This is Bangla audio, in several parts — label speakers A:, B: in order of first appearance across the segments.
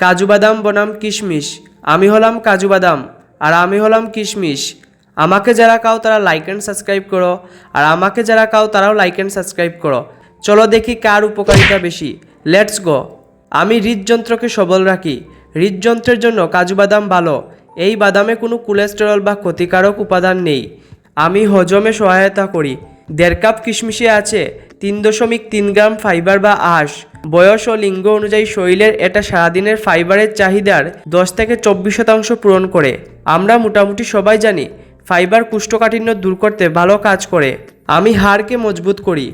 A: কাজু বাদাম বনাম কিশমিশ। আমি হলাম কাজু বাদাম, আর আমি হলাম কিশমিশ। আমাকে যারা কাও তারা লাইক অ্যান্ড সাবস্ক্রাইব করো, আর আমাকে যারা কাও তারাও লাইক অ্যান্ড সাবস্ক্রাইব করো। চলো দেখি কার উপকারিতা বেশি। লেটস গো আমি হৃদযন্ত্রকে সবল রাখি। হৃদযন্ত্রের জন্য কাজু বাদাম ভালো। এই বাদামে কোনো কোলেস্টেরল বা ক্ষতিকারক উপাদান নেই। আমি হজমে সহায়তা করি। দেড় কাপ কিশমিশে আছে। তিন দশমিক তিন গ্রাম ফাইবার বা আঁশ। বয়স ও লিঙ্গ অনুযায়ী শরীরের এটা সারাদিনের ফাইবারের চাহিদার দশ থেকে চব্বিশ শতাংশ পূরণ করে। আমরা মোটামুটি সবাই জানি, ফাইবার কুষ্ঠকাঠিন্য দূর করতে ভালো কাজ করে। আমি হাড়কে মজবুত করি।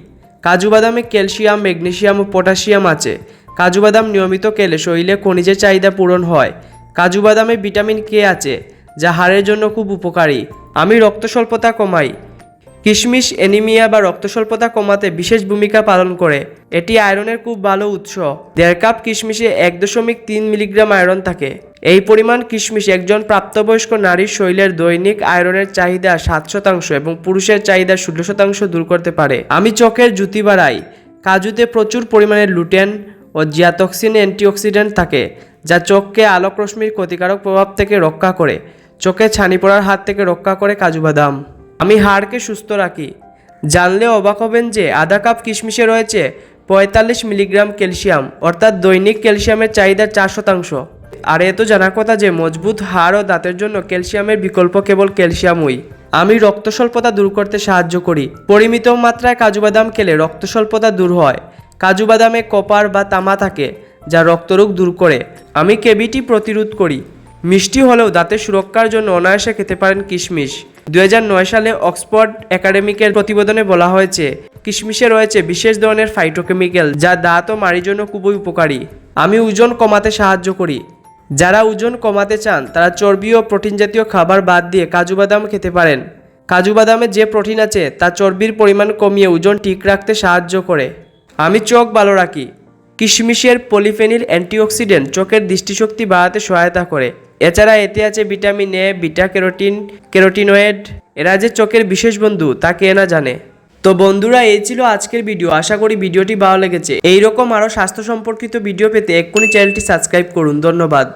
A: কাজু বাদামে ক্যালসিয়াম ম্যাগনেশিয়াম ও পটাশিয়াম আছে। কাজু বাদাম নিয়মিত খেলে শরীরে খনিজের চাহিদা পূরণ হয়। কাজু বাদামে ভিটামিন কে আছে, যা হাড়ের জন্য খুব উপকারী। আমি রক্ত স্বল্পতা কমাই। কিশমিশ অ্যানিমিয়া বা রক্তস্বল্পতা কমাতে বিশেষ ভূমিকা পালন করে। এটি আয়রনের খুব ভালো উৎস। দেড় কাপ কিশমিশে এক দশমিক তিন মিলিগ্রাম আয়রন থাকে। এই পরিমাণ কিশমিশ একজন প্রাপ্তবয়স্ক নারীর শৈলের দৈনিক আয়রনের চাহিদা সাত শতাংশ এবং পুরুষের চাহিদা ষোলো শতাংশ দূর করতে পারে। আমি চোখের জুতি বাড়াই। কাজুতে প্রচুর পরিমাণে লুটেন ও জিয়াটক্সিন অ্যান্টিঅক্সিডেন্ট থাকে, যা চোখকে আলোক রশ্মির ক্ষতিকারক প্রভাব থেকে রক্ষা করে। চোখে ছানি পড়ার হাত থেকে রক্ষা করে কাজু বাদাম। আমি হাড়কে সুস্থ রাখি। জানলে অবাক হবেন যে আধা কাপ কিশমিশে রয়েছে পঁয়তাল্লিশ মিলিগ্রাম ক্যালসিয়াম, অর্থাৎ দৈনিক ক্যালসিয়ামের চাহিদা চার শতাংশ। আর এ তো জানার কথা যে মজবুত হাড় ও দাঁতের জন্য ক্যালসিয়ামের বিকল্প কেবল ক্যালসিয়ামই। আমি রক্ত স্বল্পতা দূর করতে সাহায্য করি। পরিমিত মাত্রায় কাজু বাদাম খেলে রক্ত স্বল্পতা দূর হয়। কাজু বাদামে কপার বা তামা থাকে, যা রক্তরোগ দূর করে। আমি কেবিটি প্রতিরোধ করি। মিষ্টি হলেও দাঁতের সুরক্ষার জন্য অনায়াসে খেতে পারেন কিশমিশ। দু হাজার নয় সালে অক্সফোর্ড একাডেমিকের প্রতিবেদনে বলা হয়েছে, কিশমিশে রয়েছে বিশেষ ধরনের ফাইটোকেমিক্যাল যা দাঁত ও মাড়ির জন্য খুবই উপকারী। আমি ওজন কমাতে সাহায্য করি। যারা ওজন কমাতে চান, তারা চর্বি ও প্রোটিন জাতীয় খাবার বাদ দিয়ে কাজু বাদাম খেতে পারেন। কাজু বাদামে যে প্রোটিন আছে, তা চর্বির পরিমাণ কমিয়ে ওজন ঠিক রাখতে সাহায্য করে। আমি চোখ ভালো রাখি। কিশমিশের পলিফেনিল অ্যান্টিঅক্সিডেন্ট চোখের দৃষ্টিশক্তি বাড়াতে সহায়তা করে। এছাড়া এতে আছে vitamin A, beta carotene carotenoid এরা যে চোখের বিশেষ বন্ধু তাকে না জানে। তো বন্ধুরা, এই ছিল আজকের ভিডিও। আশা করি ভিডিওটি ভালো লেগেছে। এইরকম আরও স্বাস্থ্য সম্পর্কিত ভিডিও পেতে এক্ষুনি চ্যানেলটি সাবস্ক্রাইব করুন। ধন্যবাদ।